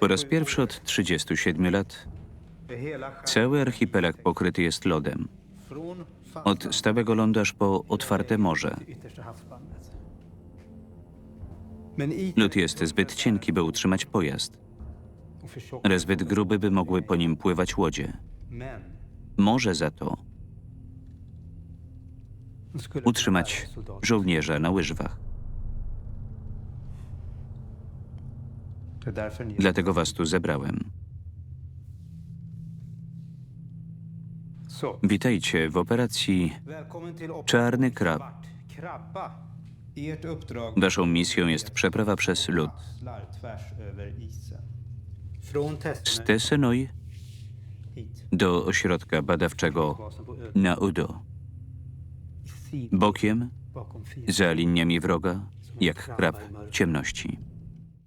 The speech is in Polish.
Po raz pierwszy od 37 lat cały archipelag pokryty jest lodem. Od stałego lądu aż po otwarte morze. Lód jest zbyt cienki, by utrzymać pojazd, ale zbyt gruby, by mogły po nim pływać łodzie. Może za to utrzymać żołnierza na łyżwach. Dlatego was tu zebrałem. Witajcie w operacji Czarny Krab. Waszą misją jest przeprawa przez lód z Tessenoi do ośrodka badawczego na Udo. Bokiem, za liniami wroga, jak krab ciemności.